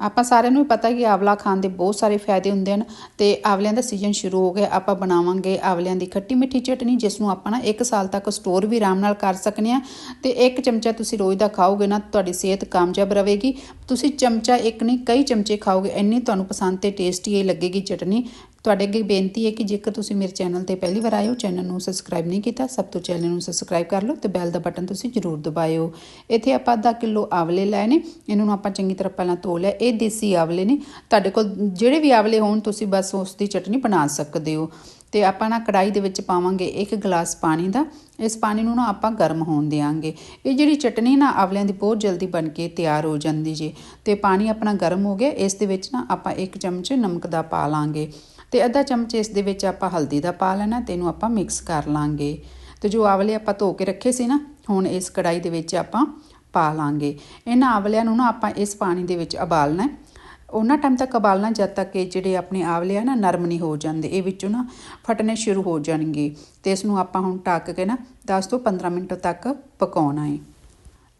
ਆਪਾਂ ਸਾਰਿਆਂ ਨੂੰ ਹੀ ਪਤਾ ਕਿ ਆਵਲਾ ਖਾਣ ਦੇ ਬਹੁਤ ਸਾਰੇ ਫਾਇਦੇ ਹੁੰਦੇ ਹਨ ਤੇ ਆਵਲਿਆਂ ਦਾ ਸੀਜ਼ਨ ਸ਼ੁਰੂ ਹੋ ਗਿਆ, ਆਪਾਂ ਬਣਾਵਾਂਗੇ ਆਵਲਿਆਂ ਦੀ ਖੱਟੀ ਮਿੱਠੀ ਚਟਨੀ ਜਿਸ ਨੂੰ ਆਪਾਂ ਨਾ 1 ਸਾਲ ਤੱਕ ਸਟੋਰ ਵੀ ਆਰਾਮ ਨਾਲ ਕਰ ਸਕਨੇ ਆ। ਤੇ ਇੱਕ ਚਮਚਾ ਤੁਸੀਂ ਰੋਜ਼ ਦਾ ਖਾਓਗੇ ਨਾ, ਤੁਹਾਡੀ ਸਿਹਤ ਕਾਮਯਾਬ ਰਹੇਗੀ। ਤੁਸੀਂ ਚਮਚਾ ਇੱਕ ਨਹੀਂ, ਕਈ ਚਮਚੇ ਖਾਓਗੇ, ਇੰਨੀ ਤੁਹਾਨੂੰ ਪਸੰਦ ਤੇ ਟੇਸਟੀ ਇਹ ਲੱਗੇਗੀ ਚਟਨੀ। ਤੁਹਾਡੇ ਅੱਗੇ ਬੇਨਤੀ ਹੈ ਕਿ ਜੇਕਰ ਤੁਸੀਂ ਮੇਰੇ ਚੈਨਲ ਤੇ ਪਹਿਲੀ ਵਾਰ ਆਏ ਹੋ, ਚੈਨਲ ਨੂੰ ਸਬਸਕ੍ਰਾਈਬ ਨਹੀਂ ਕੀਤਾ, ਸਭ ਤੋਂ ਚੈਨਲ ਨੂੰ ਸਬਸਕ੍ਰਾਈਬ ਕਰ ਲਓ ਤੇ ਬੈਲ ਦਾ ਬਟਨ ਤੁਸੀਂ ਜ਼ਰੂਰ ਦਬਾਇਓ। ਇੱਥੇ ਆਪਾਂ ਅੱਧਾ ਕਿਲੋ ਆਵਲੇ ਲਏ ਨੇ, ਇਹਨਾਂ ਨੂੰ ਆਪਾਂ ਚੰਗੀ ਤਰ੍ਹਾਂ ਪਹਿਲਾਂ ਧੋ ਲਿਆ। ਇਹ ਦੇਸੀ ਆਵਲੇ ਨੇ। ਤੁਹਾਡੇ ਕੋਲ ਜਿਹੜੇ ਵੀ ਆਵਲੇ ਹੋਣ, ਤੁਸੀਂ ਬਸ ਉਸ ਦੀ ਚਟਨੀ ਬਣਾ ਸਕਦੇ ਹੋ। ਤੇ ਆਪਾਂ ਨਾ ਕੜਾਈ ਦੇ ਵਿੱਚ ਪਾਵਾਂਗੇ ਇੱਕ ਗਲਾਸ ਪਾਣੀ ਦਾ। ਇਸ ਪਾਣੀ ਨੂੰ ਨਾ ਆਪਾਂ ਗਰਮ ਹੋਣ ਦੇਵਾਂਗੇ ਇਹ ਜਿਹੜੀ ਚਟਨੀ ਨਾ ਆਵਲਿਆਂ ਦੀ ਬਹੁਤ ਜਲਦੀ ਬਣ ਕੇ ਤਿਆਰ ਹੋ ਜਾਂਦੀ ਜੇ। ਤੇ ਪਾਣੀ ਆਪਣਾ ਗਰਮ ਹੋ ਗਿਆ, ਇਸ ਦੇ ਵਿੱਚ ਨਾ ਆਪਾਂ ਇੱਕ ਚਮਚ ਨਮਕ ਦਾ ਪਾ ਲਾਂਗੇ। ਤੇ ਅੱਧਾ ਚਮਚ ਇਸ ਦੇ ਵਿੱਚ ਆਪਾਂ ਹਲਦੀ ਦਾ ਪਾ ਲੈਣਾ ਤੇ ਇਹਨੂੰ ਆਪਾਂ ਮਿਕਸ ਕਰ ਲਾਂਗੇ। ਤੇ ਜੋ ਆਵਲੇ ਆਪਾਂ ਧੋ ਕੇ ਰੱਖੇ ਸੀ ਨਾ, ਹੁਣ ਇਸ ਕੜਾਈ ਦੇ ਵਿੱਚ ਆਪਾਂ ਪਾ ਲਾਂਗੇ। ਇਹਨਾਂ ਆਵਲਿਆਂ ਨੂੰ ਨਾ ਆਪਾਂ ਇਸ ਪਾਣੀ ਦੇ ਵਿੱਚ ਉਬਾਲਣਾ ਹੈ। ਉਹਨਾਂ ਟਾਈਮ ਤੱਕ ਉਬਾਲਣਾ ਜਦ ਤੱਕ ਇਹ ਜਿਹੜੇ ਆਪਣੇ ਆਵਲੇ ਆ ਨਾ, ਨਰਮ ਨਹੀਂ ਹੋ ਜਾਂਦੇ, ਇਹ ਵਿੱਚੋਂ ਨਾ ਫਟਣੇ ਸ਼ੁਰੂ ਹੋ ਜਾਣਗੇ। ਤੇ ਇਸ ਨੂੰ ਆਪਾਂ ਹੁਣ ਟੱਕ ਕੇ ਨਾ 10 ਤੋਂ 15 ਮਿੰਟ ਤੱਕ ਪਕਾਉਣਾ ਹੈ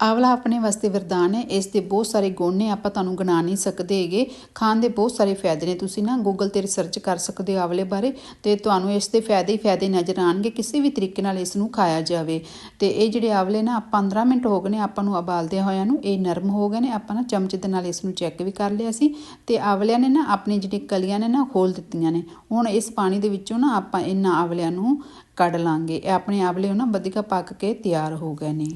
ਆਵਲਾ ਆਪਣੇ ਵਾਸਤੇ ਵਰਦਾਨ ਹੈ, ਇਸ ਦੇ ਬਹੁਤ ਸਾਰੇ ਗੁਣ ਨੇ, ਆਪਾਂ ਤੁਹਾਨੂੰ ਗਿਣਾ ਨਹੀਂ ਸਕਦੇ ਹੈਗੇ। ਖਾਣ ਦੇ ਬਹੁਤ ਸਾਰੇ ਫਾਇਦੇ ਨੇ, ਤੁਸੀਂ ਨਾ ਗੂਗਲ ਤੇ ਰਿਸਰਚ ਕਰ ਸਕਦੇ ਹੋ ਆਵਲੇ ਬਾਰੇ ਤੇ ਤੁਹਾਨੂੰ ਇਸ ਦੇ ਫਾਇਦੇ ਹੀ ਫਾਇਦੇ ਨਜ਼ਰ ਆਣਗੇ ਕਿਸੇ ਵੀ ਤਰੀਕੇ ਨਾਲ ਇਸ ਨੂੰ ਖਾਇਆ ਜਾਵੇ। ਤੇ ਇਹ ਜਿਹੜੇ ਆਵਲੇ ਨਾ 15 ਮਿੰਟ ਹੋ ਗਏ ਨੇ, ਆਪਾਂ ਨੂੰ ਉਬਾਲਦੇ ਹੋਇਆਂ ਨੂੰ, ਇਹ ਨਰਮ ਹੋ ਗਏ ਨੇ, ਆਪਾਂ ਨਾ ਚਮਚ ਦੇ ਨਾਲ ਇਸ ਨੂੰ ਚੈੱਕ ਵੀ ਕਰ ਲਿਆ ਸੀ। ਤੇ ਆਵਲਿਆਂ ਨੇ ਨਾ ਆਪਣੀ ਜਿਹੜੀ ਕਲੀਆਂ ਨੇ ਨਾ ਖੋਲ ਦਿੱਤੀਆਂ ਨੇ। ਹੁਣ ਇਸ ਪਾਣੀ ਦੇ ਵਿੱਚੋਂ ਨਾ ਆਪਾਂ ਇਹਨਾਂ ਆਵਲਿਆਂ ਨੂੰ ਕੱਢ ਲਾਂਗੇ। ਇਹ ਆਪਣੇ ਆਵਲੇ ਨਾ ਵਧੀਆ ਪੱਕ ਕੇ ਤਿਆਰ ਹੋ ਗਏ ਨੇ।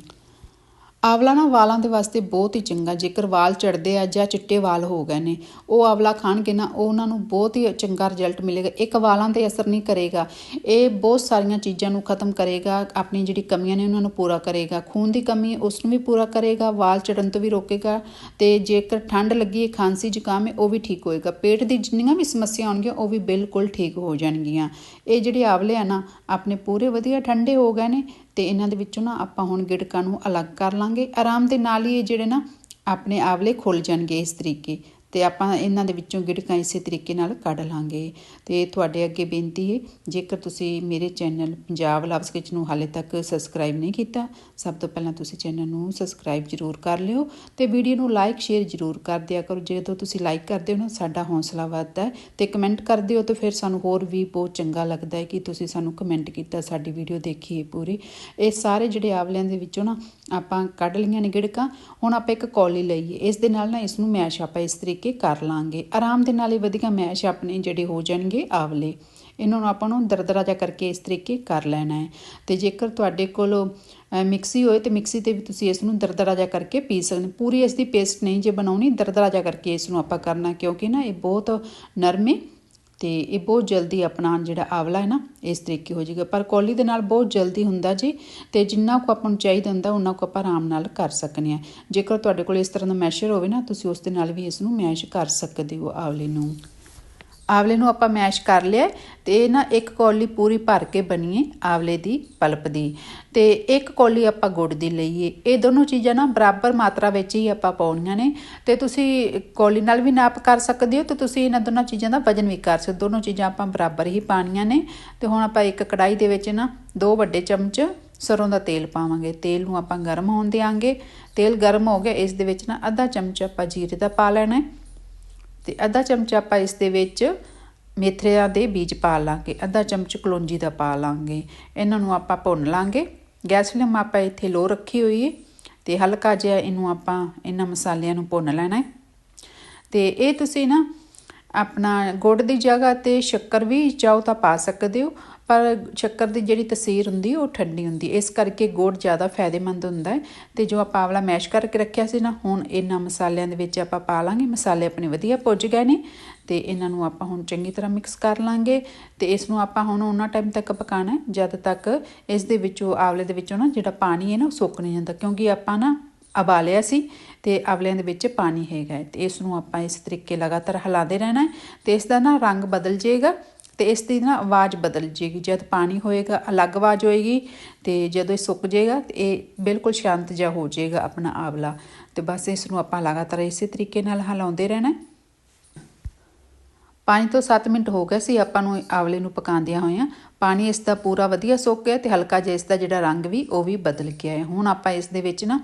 ਆਵਲਾ ਨਾ ਵਾਲਾਂ ਦੇ ਵਾਸਤੇ ਬਹੁਤ ਹੀ ਚੰਗਾ, ਜੇਕਰ ਵਾਲ ਝੜਦੇ ਆ ਜਾਂ ਚਿੱਟੇ ਵਾਲ ਹੋ ਗਏ ਨੇ, ਉਹ ਆਵਲਾ ਖਾਣਗੇ ਨਾ ਉਹ ਉਹਨਾਂ ਨੂੰ ਬਹੁਤ ਹੀ ਚੰਗਾ ਰਿਜ਼ਲਟ ਮਿਲੇਗਾ। ਇੱਕ ਵਾਲਾਂ ਤੇ ਅਸਰ ਨਹੀਂ ਕਰੇਗਾ। ਇਹ ਬਹੁਤ ਸਾਰੀਆਂ ਚੀਜ਼ਾਂ ਨੂੰ ਖਤਮ ਕਰੇਗਾ, ਆਪਣੀ ਜਿਹੜੀ ਕਮੀਆਂ ਨੇ ਉਹਨਾਂ ਨੂੰ ਪੂਰਾ ਕਰੇਗਾ। ਖੂਨ ਦੀ ਕਮੀ ਹੈ ਉਸ ਨੂੰ ਵੀ ਪੂਰਾ ਕਰੇਗਾ, ਵਾਲ ਝੜਨ ਤੋਂ ਵੀ ਰੋਕੇਗਾ ਤੇ ਜੇਕਰ ਠੰਡ ਲੱਗੀ ਖਾਂਸੀ ਜ਼ੁਕਾਮ ਹੈ, ਉਹ ਵੀ ਠੀਕ ਹੋਏਗਾ। ਪੇਟ ਦੀ ਜਿੰਨੀਆਂ ਵੀ ਸਮੱਸਿਆ ਆਉਣਗੀਆਂ, ਉਹ ਵੀ ਬਿਲਕੁਲ ਠੀਕ ਹੋ ਜਾਣਗੀਆਂ। ਇਹ ਜਿਹੜੇ ਆਵਲੇ ਆ ਨਾ, ਆਪਣੇ ਪੂਰੇ ਵਧੀਆ ਠੰਡੇ ਹੋ ਗਏ ਨੇ ਤੇ ਇਹਨਾਂ ਦੇ ਵਿੱਚੋਂ ਨਾ ਆਪਾਂ ਹੁਣ ਗਿੜਕਾਂ ਨੂੰ ਅਲੱਗ ਕਰ ਲਾਂਗੇ। ਆਰਾਮ ਦੇ ਨਾਲ ਹੀ ਇਹ ਜਿਹੜੇ ਨਾ ਆਪਣੇ ਆਵਲੇ ਖੁੱਲ ਜਾਣਗੇ ਇਸ ਤਰੀਕੇ। ਤੇ ਆਪਾਂ ਇਹਨਾਂ ਦੇ ਵਿੱਚੋਂ ਗਿੜਕਾਂ ਇਸੇ ਤਰੀਕੇ ਨਾਲ ਕੱਢ ਲਾਂਗੇ। ਤੇ ਤੁਹਾਡੇ ਅੱਗੇ ਬੇਨਤੀ ਹੈ, ਜੇਕਰ ਤੁਸੀਂ ਮੇਰੇ ਚੈਨਲ ਪੰਜਾਬ ਲਵਸ ਕਿਚ ਨੂੰ ਹਾਲੇ ਤੱਕ ਸਬਸਕ੍ਰਾਈਬ ਨਹੀਂ ਕੀਤਾ, ਸਭ ਤੋਂ ਪਹਿਲਾਂ ਤੁਸੀਂ ਚੈਨਲ ਨੂੰ ਸਬਸਕ੍ਰਾਈਬ ਜ਼ਰੂਰ ਕਰ ਲਿਓ ਤੇ ਵੀਡੀਓ ਨੂੰ ਲਾਈਕ ਸ਼ੇਅਰ ਜ਼ਰੂਰ ਕਰ ਦਿਆ ਕਰੋ। ਜਦੋਂ ਤੁਸੀਂ ਲਾਈਕ ਕਰਦੇ ਹੋ ਨਾ, ਸਾਡਾ ਹੌਸਲਾ ਵੱਧਦਾ ਹੈ ਤੇ ਕਮੈਂਟ ਕਰਦੇ ਹੋ ਤਾਂ ਫਿਰ ਸਾਨੂੰ ਹੋਰ ਵੀ ਬਹੁਤ ਚੰਗਾ ਲੱਗਦਾ ਹੈ ਕਿ ਤੁਸੀਂ ਸਾਨੂੰ ਕਮੈਂਟ ਕੀਤਾ, ਸਾਡੀ ਵੀਡੀਓ ਦੇਖੀ ਹੈ ਪੂਰੀ। ਇਹ ਸਾਰੇ ਜਿਹੜੇ ਆਵਲਿਆਂ ਦੇ ਵਿੱਚੋਂ ਨਾ ਆਪਾਂ ਕੱਢ ਲਈਆਂ ਨੇ ਗਿੜਕਾਂ, ਹੁਣ ਆਪਾਂ ਇੱਕ ਕੌਲੀ ਲਈਏ। ਇਸ ਦੇ ਨਾਲ ਨਾ ਇਸ ਨੂੰ ਮੈਸ਼ ਆਪਾਂ ਇਸ ਤਰੀਕੇ ਕੇ ਕਰ ਲਾਂਗੇ। ਆਰਾਮ ਦੇ ਨਾਲ ਇਹ ਵਧੀਆ ਮੈਸ਼ ਆਪਣੇ ਜਿਹੜੇ ਹੋ ਜਾਣਗੇ ਆਵਲੇ। ਇਹਨਾਂ ਨੂੰ ਆਪਾਂ ਨੂੰ ਦਰਦਰਾ ਜਾ ਕਰਕੇ ਇਸ ਤਰੀਕੇ ਕਰ ਲੈਣਾ ਹੈ। ਤੇ ਜੇਕਰ ਤੁਹਾਡੇ ਕੋਲ ਮਿਕਸੀ ਹੋਏ ਤੇ ਮਿਕਸੀ ਤੇ ਵੀ ਤੁਸੀਂ ਇਸ ਨੂੰ ਦਰਦਰਾ ਜਾ ਕਰਕੇ ਪੀ ਸਕਦੇ ਪੂਰੀ ਇਸ ਦੀ ਪੇਸਟ ਨਹੀਂ ਜੇ ਬਣਾਉਣੀ, ਦਰਦਰਾ ਜਾ ਕਰਕੇ ਇਸ ਨੂੰ ਆਪਾਂ ਕਰਨਾ ਕਿਉਂਕਿ ਨਾ ਇਹ ਬਹੁਤ ਨਰਮੇ ਤੇ ਇਹ ਬਹੁਤ ਜਲਦੀ ਆਪਣਾ ਜਿਹੜਾ ਆਵਲਾ ਹੈ ਨਾ, ਇਸ ਤਰੀਕੇ ਹੋ ਜਾਏਗਾ। ਪਰ ਕੌਲੀ ਦੇ ਨਾਲ ਬਹੁਤ ਜਲਦੀ ਹੁੰਦਾ ਜੀ ਤੇ ਜਿੰਨਾ ਕੁ ਆਪਾਂ ਨੂੰ ਚਾਹੀਦਾ ਹੁੰਦਾ, ਉਹਨਾਂ ਕੁ ਆਪਾਂ ਆਰਾਮ ਨਾਲ ਕਰ ਸਕਨੇ ਆ। ਜੇਕਰ ਤੁਹਾਡੇ ਕੋਲ ਇਸ ਤਰ੍ਹਾਂ ਦਾ ਮੈਸ਼ਰ ਹੋਵੇ ਨਾ, ਤੁਸੀਂ ਉਸ ਦੇ ਨਾਲ ਵੀ ਇਸ ਨੂੰ ਮੈਸ਼ ਕਰ ਸਕਦੇ ਹੋ ਆਵਲੇ ਨੂੰ। ਆਵਲੇ ਨੂੰ ਆਪਾਂ ਮੈਸ਼ ਕਰ ਲਿਆ ਤੇ ਇਹ ਨਾ ਇੱਕ ਕੌਲੀ ਪੂਰੀ ਭਰ ਕੇ ਬਣੀਏ ਆਵਲੇ ਦੀ ਪਲਪ ਦੀ। ਤੇ ਇੱਕ ਕੌਲੀ ਆਪਾਂ ਗੁੜ ਦੀ ਲਈਏ ਇਹ ਦੋਨੋਂ ਚੀਜ਼ਾਂ ਨਾ ਬਰਾਬਰ ਮਾਤਰਾ ਵਿੱਚ ਹੀ ਆਪਾਂ ਪਾਉਣੀਆਂ ਨੇ। ਤੇ ਤੁਸੀਂ ਕੌਲੀ ਨਾਲ ਵੀ ਨਾਪ ਕਰ ਸਕਦੇ ਹੋ ਤੇ ਤੁਸੀਂ ਇਹਨਾਂ ਦੋਨਾਂ ਚੀਜ਼ਾਂ ਦਾ ਵਜ਼ਨ ਵੀ ਕਰ ਸਕਦੇ ਦੋਨੋਂ ਚੀਜ਼ਾਂ ਆਪਾਂ ਬਰਾਬਰ ਹੀ ਪਾਣੀਆਂ ਨੇ। ਤੇ ਹੁਣ ਆਪਾਂ ਇੱਕ ਕੜਾਈ ਦੇ ਵਿੱਚ ਨਾ ਦੋ ਵੱਡੇ ਚਮਚ ਸਰੋਂ ਦਾ ਤੇਲ ਪਾਵਾਂਗੇ। ਤੇਲ ਨੂੰ ਆਪਾਂ ਗਰਮ ਹੋਣ ਦੇਾਂਗੇ ਤੇਲ ਗਰਮ ਹੋ ਗਿਆ। ਇਸ ਦੇ ਵਿੱਚ ਨਾ ਅੱਧਾ ਚਮਚ ਆਪਾਂ ਜੀਰੇ ਦਾ ਪਾ ਲੈਣਾ ਹੈ ਤੇ ਅੱਧਾ ਚਮਚ ਆਪਾਂ ਇਸ ਦੇ ਵਿੱਚ ਮੇਥਰਿਆਂ ਦੇ ਬੀਜ ਪਾ ਲਾਂਗੇ, ਅੱਧਾ ਚਮਚ ਕਲੌਂਜੀ ਦਾ ਪਾ ਲਾਂਗੇ। ਇਹਨਾਂ ਨੂੰ ਆਪਾਂ ਭੁੰਨ ਲਾਂਗੇ। ਗੈਸ ਫਲੇਮ ਆਪਾਂ ਇੱਥੇ ਲੋ ਰੱਖੀ ਹੋਈ ਹੈ ਤੇ ਹਲਕਾ ਜਿਹਾ ਇਹਨੂੰ ਆਪਾਂ ਇਹਨਾਂ ਮਸਾਲਿਆਂ ਨੂੰ ਭੁੰਨ ਲੈਣਾ ਹੈ ਤੇ ਇਹ ਤੁਸੀਂ ਨਾ ਆਪਣਾ ਗੁੜ ਦੀ ਜਗ੍ਹਾ ਤੇ ਸ਼ੱਕਰ ਵੀ ਚਾਹੋ ਤਾਂ ਪਾ ਸਕਦੇ ਹੋ, ਪਰ ਸ਼ੱਕਰ ਦੀ ਜਿਹੜੀ ਤਸੀਰ ਹੁੰਦੀ ਉਹ ਠੰਡੀ ਹੁੰਦੀ ਇਸ ਕਰਕੇ ਗੁੜ ਜ਼ਿਆਦਾ ਫਾਇਦੇਮੰਦ ਹੁੰਦਾ ਹੈ ਤੇ ਜੋ ਆਪਾਂ ਆਵਲਾ ਮੈਸ਼ ਕਰਕੇ ਰੱਖਿਆ ਸੀ ਨਾ, ਹੁਣ ਇਹਨਾਂ ਮਸਾਲਿਆਂ ਦੇ ਵਿੱਚ ਆਪਾਂ ਪਾ ਲਾਂਗੇ। ਮਸਾਲੇ ਆਪਣੇ ਵਧੀਆ ਪੁੱਜ ਗਏ ਨੇ ਤੇ ਇਹਨਾਂ ਨੂੰ ਆਪਾਂ ਹੁਣ ਚੰਗੀ ਤਰ੍ਹਾਂ ਮਿਕਸ ਕਰ ਲਾਂਗੇ ਤੇ ਇਸ ਨੂੰ ਆਪਾਂ ਹੁਣ ਉਹਨਾਂ ਟਾਈਮ ਤੱਕ ਪਕਾਣਾ ਜਦ ਤੱਕ ਇਸ ਦੇ ਵਿੱਚੋਂ ਆਵਲੇ ਦੇ ਵਿੱਚੋਂ ਨਾ ਜਿਹੜਾ ਪਾਣੀ ਹੈ ਨਾ ਉਹ ਸੁੱਕ ਨਹੀਂ ਜਾਂਦਾ, ਕਿਉਂਕਿ ਆਪਾਂ ਨਾ ਉਬਾਲਿਆ ਸੀ ਤੇ ਆਵਲਿਆਂ ਦੇ ਵਿੱਚ ਪਾਣੀ ਹੈਗਾ ਤੇ ਇਸ ਨੂੰ ਆਪਾਂ ਇਸ ਤਰੀਕੇ ਲਗਾਤਾਰ ਹਿਲਾਉਂਦੇ ਰਹਿਣਾ ਤੇ ਇਸ ਦਾ ਨਾ ਰੰਗ ਬਦਲ ਜਾਏਗਾ ਤੇ ਇਸ ਦੀ ਨਾ ਆਵਾਜ਼ ਬਦਲ ਜੇਗੀ ਜਦ ਪਾਣੀ ਹੋਏਗਾ, ਅਲੱਗ ਆਵਾਜ਼ ਹੋਏਗੀ ਤੇ ਜਦੋਂ ਇਹ ਸੁੱਕ ਜਾਏਗਾ ਤੇ ਇਹ ਬਿਲਕੁਲ ਸ਼ਾਂਤ ਜਿਹਾ ਹੋ ਜਾਏਗਾ ਆਪਣਾ ਆਵਲਾ ਤੇ ਬਸ ਇਸ ਨੂੰ ਆਪਾਂ ਲਗਾਤਾਰ ਇਸੇ ਤਰੀਕੇ ਨਾਲ ਹਿਲਾਉਂਦੇ ਰਹਿਣਾ 5 ਤੋਂ 7 ਮਿੰਟ ਹੋ ਗਏ ਸੀ ਆਪਾਂ ਨੂੰ ਆਵਲੇ ਨੂੰ ਪਕਾਉਂਦਿਆਂ ਹੋਇਆਂ। ਪਾਣੀ ਇਸ ਦਾ ਪੂਰਾ ਵਧੀਆ ਸੁੱਕ ਗਿਆ ਤੇ ਹਲਕਾ ਜਿਹਾ ਇਸ ਦਾ ਜਿਹੜਾ ਰੰਗ ਵੀ ਉਹ ਵੀ ਬਦਲ ਗਿਆ ਹੈ। ਹੁਣ ਆਪਾਂ ਇਸ ਦੇ ਵਿੱਚ ਨਾ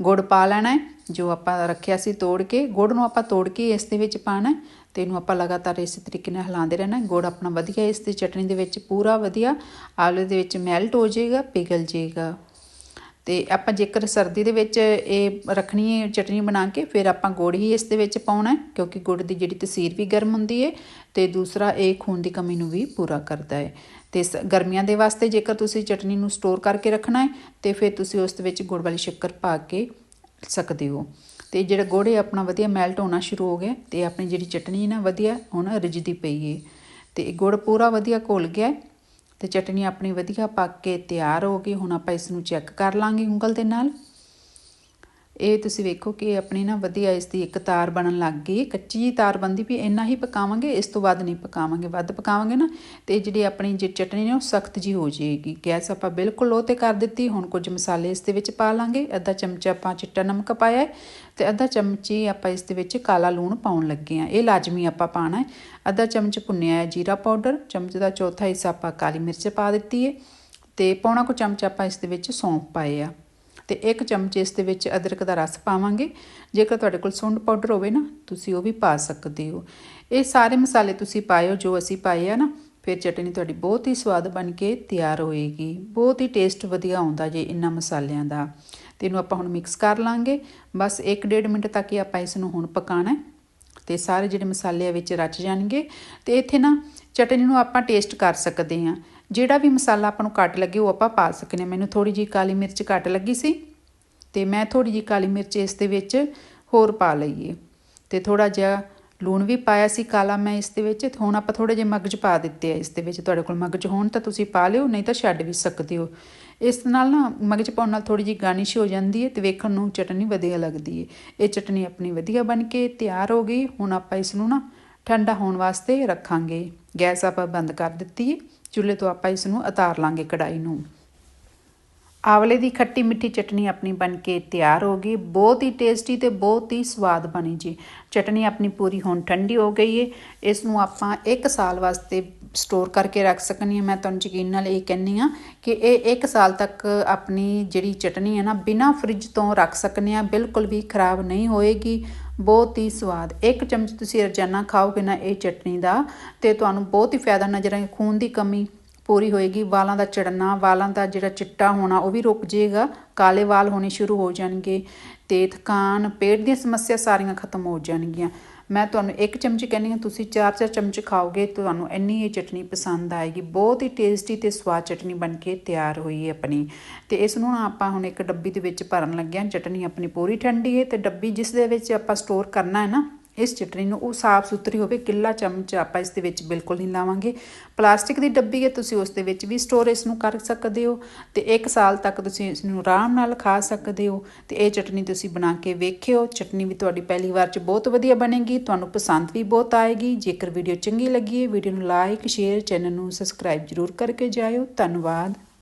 ਗੁੜ ਪਾ ਲੈਣਾ ਜੋ ਆਪਾਂ ਰੱਖਿਆ ਸੀ ਤੋੜ ਕੇ, ਗੁੜ ਨੂੰ ਆਪਾਂ ਤੋੜ ਕੇ ਇਸ ਦੇ ਵਿੱਚ ਪਾਣਾ ਹੈ ਤੇ ਇਹਨੂੰ ਆਪਾਂ ਲਗਾਤਾਰ ਇਸੇ ਤਰੀਕੇ ਨਾਲ ਹਿਲਾਉਂਦੇ ਰਹਿਣਾ ਗੁੜ ਆਪਣਾ ਵਧੀਆ ਇਸ ਦੀ ਚਟਨੀ ਦੇ ਵਿੱਚ ਪੂਰਾ ਵਧੀਆ ਆਲੂ ਦੇ ਵਿੱਚ ਮੈਲਟ ਹੋ ਜਾਏਗਾ, ਪਿਘਲ ਜਾਏਗਾ। ਤੇ ਆਪਾਂ ਜੇਕਰ ਸਰਦੀ ਦੇ ਵਿੱਚ ਇਹ ਰੱਖਣੀ ਹੈ ਚਟਨੀ ਬਣਾ ਕੇ, ਫਿਰ ਆਪਾਂ ਗੁੜ ਹੀ ਇਸ ਦੇ ਵਿੱਚ ਪਾਉਣਾ ਕਿਉਂਕਿ ਗੁੜ ਦੀ ਜਿਹੜੀ ਤਸੀਰ ਵੀ ਗਰਮ ਹੁੰਦੀ ਹੈ ਤੇ ਦੂਸਰਾ ਇਹ ਖੂਨ ਦੀ ਕਮੀ ਨੂੰ ਵੀ ਪੂਰਾ ਕਰਦਾ ਹੈ। ਤੇ ਸ- ਗਰਮੀਆਂ ਦੇ ਵਾਸਤੇ ਜੇਕਰ ਤੁਸੀਂ ਚਟਨੀ ਨੂੰ ਸਟੋਰ ਕਰਕੇ ਰੱਖਣਾ ਹੈ, ਤੇ ਫਿਰ ਤੁਸੀਂ ਉਸ ਦੇ ਵਿੱਚ ਗੁੜ ਵਾਲੀ ਸ਼ੱਕਰ ਪਾ ਕੇ ਸਕਦੇ ਹੋ। ਤੇ ਜਿਹੜਾ ਗੁੜ ਹੈ ਆਪਣਾ ਵਧੀਆ ਮੈਲਟ ਹੋਣਾ ਸ਼ੁਰੂ ਹੋ ਗਿਆ ਤੇ ਆਪਣੀ ਜਿਹੜੀ ਚਟਨੀ ਨਾ ਵਧੀਆ ਹੁਣ ਰਿੱਝਦੀ ਪਈ ਹੈ ਤੇ ਇਹ ਗੁੜ ਪੂਰਾ ਵਧੀਆ ਘੁਲ ਗਿਆ ਹੈ, ਤੇ ਚਟਨੀ ਆਪਣੀ ਵਧੀਆ ਪੱਕ ਕੇ ਤਿਆਰ ਹੋ ਗਈ। ਹੁਣ ਆਪਾਂ ਇਸ ਨੂੰ ਚੈੱਕ ਕਰ ਲਾਂਗੇ ਉਂਗਲ ਦੇ ਨਾਲ। ਇਹ ਤੁਸੀਂ ਵੇਖੋ ਕਿ ਆਪਣੀ ਨਾ ਵਧੀਆ ਇਸ ਦੀ ਇੱਕ ਤਾਰ ਬਣਨ ਲੱਗ ਗਈ ਹੈ। ਕੱਚੀ ਜਿਹੀ ਤਾਰ ਬੰਦੀ ਵੀ ਇੰਨਾ ਹੀ ਪਕਾਵਾਂਗੇ, ਇਸ ਤੋਂ ਵੱਧ ਨਹੀਂ ਪਕਾਵਾਂਗੇ, ਵੱਧ ਪਕਾਵਾਂਗੇ ਨਾ, ਤੇ ਜਿਹੜੀ ਆਪਣੀ ਜੇ ਚਟਨੀ ਨੇ ਉਹ ਸਖਤ ਜੀ ਹੋ ਜਾਏਗੀ। ਗੈਸ ਆਪਾਂ ਬਿਲਕੁਲ ਲੋ ਤੇ ਕਰ ਦਿੱਤੀ, ਹੁਣ ਕੁਝ ਮਸਾਲੇ ਇਸ ਦੇ ਵਿੱਚ ਪਾ ਲਾਂਗੇ, ਅੱਧਾ ਚਮਚਾ ਆਪਾਂ ਚਿੱਟਾ ਨਮਕ ਪਾਇਆ ਹੈ, ਤੇ ਅੱਧਾ ਚਮਚੀ ਆਪਾਂ ਇਸ ਦੇ ਵਿੱਚ ਕਾਲਾ ਲੂਣ ਪਾਉਣ ਲੱਗੇ ਆ ਇਹ ਲਾਜ਼ਮੀ ਆਪਾਂ ਪਾਣਾ ਹੈ। ਅੱਧਾ ਚਮਚ ਭੁੰਨਿਆ ਹੈ ਜੀਰਾ ਪਾਊਡਰ, ਚਮਚ ਦਾ ਚੌਥਾ ਹਿੱਸਾ ਆਪਾਂ ਕਾਲੀ ਮਿਰਚ ਪਾ ਦਿੱਤੀ ਹੈ, ਤੇ ਪੌਣਾ ਕੁ ਚਮਚ ਆਪਾਂ ਇਸ ਦੇ ਵਿੱਚ ਸੌਂਫ ਪਾਏ ਆ। ਤੇ ਇੱਕ ਚਮਚ ਇਸ ਦੇ ਵਿੱਚ ਅਦਰਕ ਦਾ ਰਸ ਪਾਵਾਂਗੇ। ਜੇਕਰ ਤੁਹਾਡੇ ਕੋਲ ਸੁੰਡ ਪਾਊਡਰ ਹੋਵੇ ਨਾ, ਤੁਸੀਂ ਉਹ ਵੀ ਪਾ ਸਕਦੇ ਹੋ। ਇਹ ਸਾਰੇ ਮਸਾਲੇ ਤੁਸੀਂ ਪਾਇਓ, ਜੋ ਅਸੀਂ ਪਾਏ ਆ ਨਾ, ਫਿਰ ਚਟਨੀ ਤੁਹਾਡੀ ਬਹੁਤ ਹੀ ਸਵਾਦ ਬਣ ਕੇ ਤਿਆਰ ਹੋਏਗੀ। ਬਹੁਤ ਹੀ ਟੇਸਟ ਵਧੀਆ ਆਉਂਦਾ ਜੇ ਇਹਨਾਂ ਮਸਾਲਿਆਂ ਦਾ। ਤੇ ਇਹਨੂੰ ਆਪਾਂ ਹੁਣ ਮਿਕਸ ਕਰ ਲਾਂਗੇ। ਬਸ 1.5 ਮਿੰਟ ਤੱਕ ਹੀ ਆਪਾਂ ਇਸ ਨੂੰ ਹੁਣ ਪਕਾਣਾ ਹੈ। ਤੇ ਸਾਰੇ ਜਿਹੜੇ ਮਸਾਲੇ ਆ ਵਿੱਚ ਰਚ ਜਾਣਗੇ। ਤੇ ਇੱਥੇ ਨਾ, ਚਟਨੀ ਨੂੰ ਆਪਾਂ ਟੇਸਟ ਕਰ ਸਕਦੇ ਹਾਂ। ਜਿਹੜਾ ਵੀ ਮਸਾਲਾ ਆਪਾਂ ਨੂੰ ਘੱਟ ਲੱਗੇ ਉਹ ਆਪਾਂ ਪਾ ਸਕਦੇ ਹਾਂ ਮੈਨੂੰ ਥੋੜੀ ਜੀ ਕਾਲੀ ਮਿਰਚ ਘੱਟ ਲੱਗੀ ਸੀ ਤੇ ਮੈਂ ਥੋੜੀ ਜੀ ਕਾਲੀ ਮਿਰਚ ਇਸ ਦੇ ਵਿੱਚ ਹੋਰ ਪਾ ਲਈਏ। ਤੇ ਥੋੜਾ ਜਿਹਾ ਲੂਣ ਵੀ ਪਾਇਆ ਸੀ ਕਾਲਾ ਮੈਂ ਇਸ ਦੇ ਵਿੱਚ। ਤੇ ਹੁਣ ਆਪਾਂ ਥੋੜੇ ਜਿਹੇ ਮਗਜ ਪਾ ਦਿੱਤੇ ਆ ਇਸ ਦੇ ਵਿੱਚ। ਤੁਹਾਡੇ ਕੋਲ ਮਗਜ ਹੋਣ ਤਾਂ ਤੁਸੀਂ ਪਾ ਲਿਓ, ਨਹੀਂ ਤਾਂ ਛੱਡ ਵੀ ਸਕਦੇ ਹੋ। ਇਸ ਨਾਲ ਨਾ ਮਗਜ ਪਾਉਣ ਨਾਲ ਥੋੜੀ ਜਿਹੀ ਗਾਰਨਿਸ਼ ਹੋ ਜਾਂਦੀ ਹੈ ਤੇ ਵੇਖਣ ਨੂੰ ਚਟਨੀ ਵਧੀਆ ਲੱਗਦੀ ਹੈ ਇਹ ਚਟਨੀ ਆਪਣੀ ਵਧੀਆ ਬਣ ਕੇ ਤਿਆਰ ਹੋ ਗਈ। ਹੁਣ ਆਪਾਂ ਇਸ ਨੂੰ ਨਾ ਠੰਡਾ ਹੋਣ ਵਾਸਤੇ ਰੱਖਾਂਗੇ। ਗੈਸ ਆਪਾਂ ਬੰਦ ਕਰ ਦਿੱਤੀ ਹੈ ਚੁੱਲ੍ਹੇ ਤੋਂ ਆਪਾਂ ਇਸ ਨੂੰ ਉਤਾਰ ਲਾਂਗੇ ਕੜਾਈ ਨੂੰ। ਆਵਲੇ ਦੀ ਖੱਟੀ ਮਿੱਠੀ ਚਟਨੀ ਆਪਣੀ ਬਣ ਕੇ ਤਿਆਰ ਹੋ ਗਈ, ਬਹੁਤ ਹੀ ਟੇਸਟੀ ਤੇ ਬਹੁਤ ਹੀ ਸਵਾਦ ਬਣੀ ਜੀ। ਚਟਨੀ ਆਪਣੀ ਪੂਰੀ ਹੁਣ ਠੰਡੀ ਹੋ ਗਈ ਏ ਇਸ ਨੂੰ ਆਪਾਂ 1 ਸਾਲ ਵਾਸਤੇ ਸਟੋਰ ਕਰਕੇ ਰੱਖ ਸਕਨੀ ਹਾਂ ਮੈਂ ਤੁਹਾਨੂੰ ਯਕੀਨ ਨਾਲ ਇਹ ਕਹਿੰਨੀ ਆ ਕਿ ਇਹ 1 ਸਾਲ ਤੱਕ ਆਪਣੀ ਜਿਹੜੀ ਚਟਨੀ ਹੈ ਨਾ, ਬਿਨਾ ਫ੍ਰਿਜ ਤੋਂ ਰੱਖ ਸਕਨੇ ਆ, ਬਿਲਕੁਲ ਵੀ ਖਰਾਬ ਨਹੀਂ ਹੋਏਗੀ। ਬਹੁਤ ਹੀ ਸਵਾਦ। ਇੱਕ ਚਮਚ ਤੁਸੀਂ ਰੋਜ਼ਾਨਾ ਖਾਓਗੇ ਨਾ ਇਹ ਚਟਨੀ ਦਾ ਤੇ ਤੁਹਾਨੂੰ ਬਹੁਤ ਹੀ ਫਾਇਦਾ ਨਜ਼ਰ ਆਏ ਖੂਨ ਦੀ ਕਮੀ ਪੂਰੀ ਹੋਏਗੀ। ਵਾਲਾਂ ਦਾ ਚੜਨਾ ਵਾਲਾਂ ਦਾ ਜਿਹੜਾ ਚਿੱਟਾ ਹੋਣਾ ਉਹ ਵੀ ਰੁਕ ਜਾਏਗਾ। ਕਾਲੇ ਵਾਲ ਹੋਣੇ ਸ਼ੁਰੂ ਹੋ ਜਾਣਗੇ ਤੇ ਥਕਾਨ, ਪੇਟ ਦੀਆਂ ਸਮੱਸਿਆ ਸਾਰੀਆਂ ਖਤਮ ਹੋ ਜਾਣਗੀਆਂ। ਮੈਂ ਤੁਹਾਨੂੰ ਇੱਕ ਚਮਚ ਕਹਿੰਦੀ ਹਾਂ, ਤੁਸੀਂ ਚਾਰ ਚਾਰ ਚਮਚ ਖਾਓਗੇ, ਤੁਹਾਨੂੰ ਇੰਨੀ ਇਹ ਚਟਨੀ ਪਸੰਦ ਆਏਗੀ। ਬਹੁਤ ਹੀ ਟੇਸਟੀ ਤੇ ਸਵਾਦ ਚਟਨੀ ਬਣ ਕੇ ਤਿਆਰ ਹੋਈ ਹੈ ਆਪਣੀ। ਤੇ ਇਸ ਨੂੰ ਨਾ ਆਪਾਂ ਹੁਣ ਇੱਕ ਡੱਬੀ ਦੇ ਵਿੱਚ ਭਰਨ ਲੱਗੇ ਹਾਂ। ਚਟਨੀ ਆਪਣੀ ਪੂਰੀ ਠੰਡੀ ਹੈ ਤੇ ਡੱਬੀ ਜਿਸ ਦੇ ਵਿੱਚ ਆਪਾਂ ਸਟੋਰ ਕਰਨਾ ਹੈ ਨਾ ਇਸ ਚਟਨੀ ਨੂੰ ਉਹ ਸਾਫ਼ ਸੁਥਰੀ ਹੋਵੇ ਕਿੱਲਾ ਚਮਚ ਆਪਾਂ ਇਸ ਦੇ ਵਿੱਚ ਬਿਲਕੁਲ ਨਹੀਂ ਲਾਵਾਂਗੇ। ਪਲਾਸਟਿਕ ਦੀ ਡੱਬੀ ਹੈ, ਤੁਸੀਂ ਉਸ ਦੇ ਵਿੱਚ ਵੀ ਸਟੋਰ ਇਸ ਨੂੰ ਕਰ ਸਕਦੇ ਹੋ ਤੇ 1 ਸਾਲ ਤੱਕ ਤੁਸੀਂ ਇਸ ਨੂੰ ਆਰਾਮ ਨਾਲ ਖਾ ਸਕਦੇ ਹੋ ਤੇ ਇਹ ਚਟਨੀ ਤੁਸੀਂ ਬਣਾ ਕੇ ਵੇਖਿਓ। ਚਟਨੀ ਵੀ ਤੁਹਾਡੀ ਪਹਿਲੀ ਵਾਰ 'ਚ ਬਹੁਤ ਵਧੀਆ ਬਣੇਗੀ, ਤੁਹਾਨੂੰ ਪਸੰਦ ਵੀ ਬਹੁਤ ਆਏਗੀ। ਜੇਕਰ ਵੀਡੀਓ ਚੰਗੀ ਲੱਗੀ ਹੈ, ਵੀਡੀਓ ਨੂੰ ਲਾਈਕ ਸ਼ੇਅਰ ਚੈਨਲ ਨੂੰ ਸਬਸਕ੍ਰਾਈਬ ਜ਼ਰੂਰ ਕਰਕੇ ਜਾਇਓ। ਧੰਨਵਾਦ।